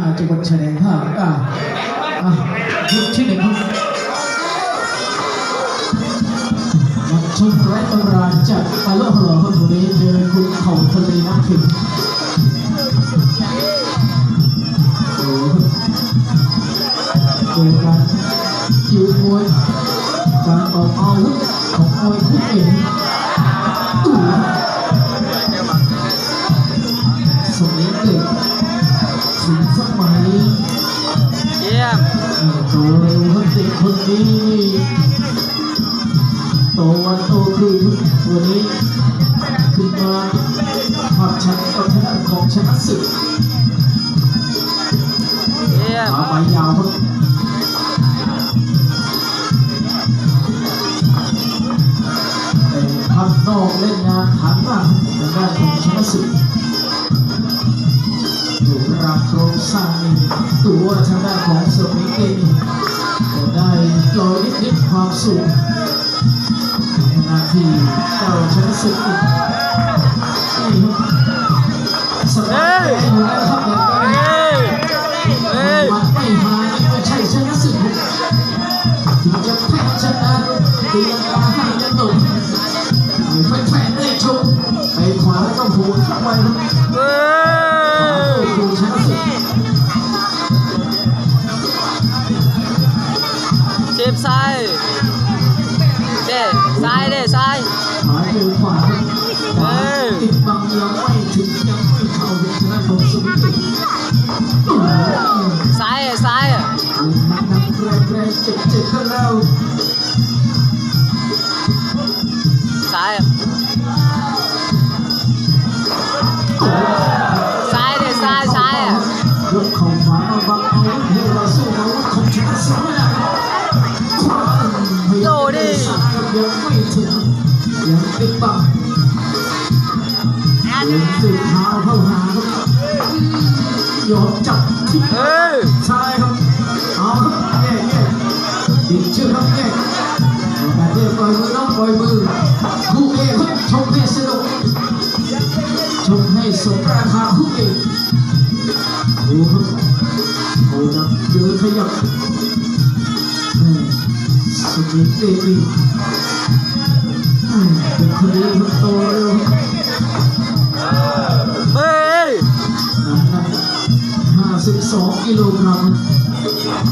อ่าจังหวัดชายแดนภาคอ่าอะยกที่หนึ่งครับนักชมไร้ตำราจากปาโลฮโลครับวันนี้เจอคุณเขาทะเลน้ำขิงโอ้โหเจอการยืนมวยการออกอาวุธของมวยคู่เอกตู่ ยี่ยมโตเร็วครับเด็กคนนี้โตวันโตคืนวันนี้ขึ้นมาผัดชันกับชนะของชนะศึกเยี่ยมขาไปยาวครับแต่พักนอกเล่นงานฐานหน้าทางด้านของชนะศึก สามีตัวทางด้านของสมิงเองก็ได้ลอยนิดๆความสูงขณะที่เจ้าชนะศึกอีกนี่ครับสบายใจอยู่แล้วครับอย่างนี้เฮ้ยเฮ้ยมันไม่หายไม่ใช่ชนะศึกถึงจะแพ้ชนะตีลังกาให้กระตุกให้แฟนๆได้ชมไปขวาแล้วก็โผล่เข้าไป เจ็บเจ็บกันแล้วซ้ายอะซ้ายเด้ซ้ายซ้ายอะยกเข่าขวามา ดิงชื่อครับแย่แต่เรียกปล่อยมือน้องปล่อยมือคู่เอกครับชมให้สนุกชมให้สมราคาคู่เอกดูครับโอ้ดับเดินขยับแม่สุดยอดเด็ดีแม่เป็นคนดีครับโตเร็วครับเฮ้ยน้ำหนัก52กิโลกรัม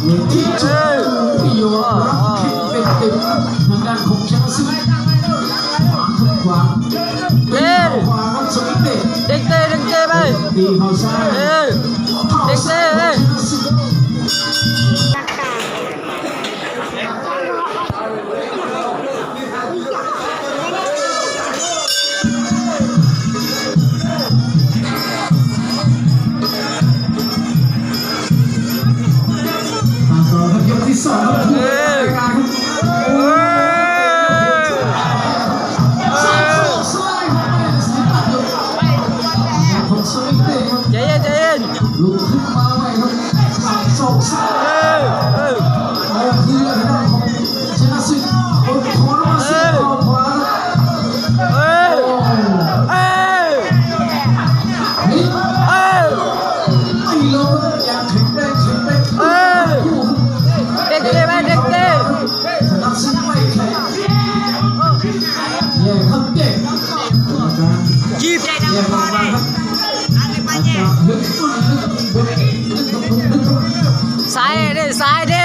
เวทีจุดพิโยรับแข็งเป็นเต็มทางด้านของชนะศึกขวางครับขวางเป็นขวาครับสมิงเดชเด็กเต้เด็กเต้ไปตีเขาซ้ายเฮ้ยเข่าซ้ายของชนะ ซ้ายดิซ้ายดิ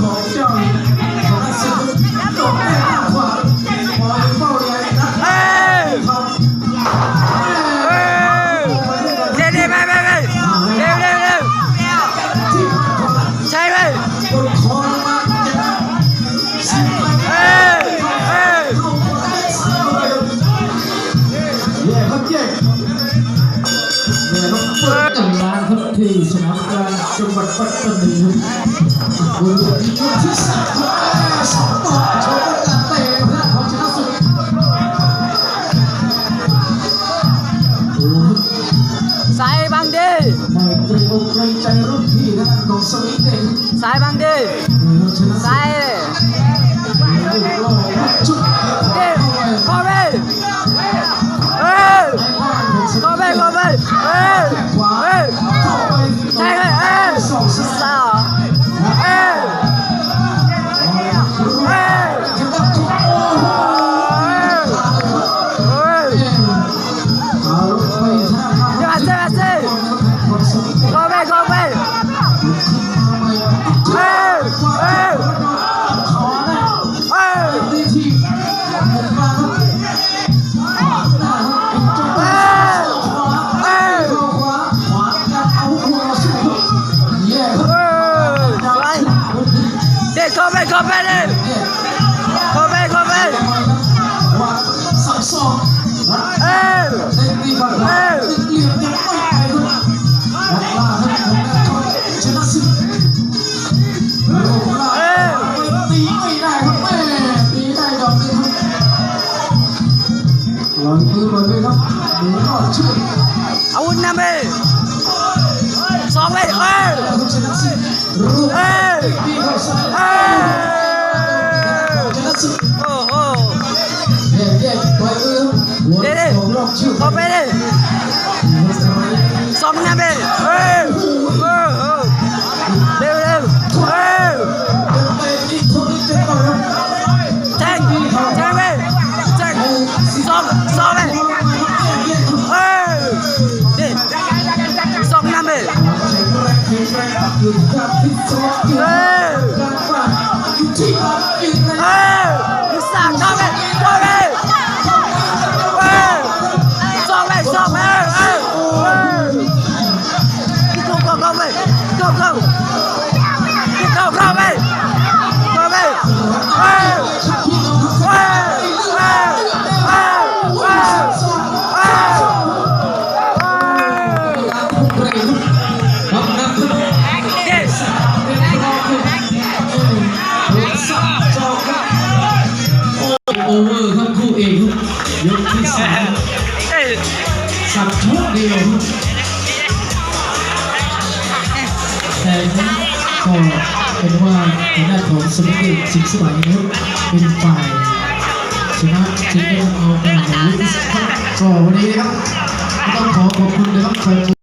ปัตานีบัางดีอสุายบางดีใส่นพี่อสมเองสายบางดีเฮ้ยพอเว้ยพอเว้ยเฮ้ย อาวุธนำไปสองเลเอ้ยเอ้ย Stop, stop, stop. สับมุกเดียวแต่ก็เป็นว่าทางด้านของสมุทรสิงสวัยนี้เป็นฝ่ายชนะจึงได้เอาไปคะแนสก็วันนี้นะครับต้องขอขอบคุณนะครับ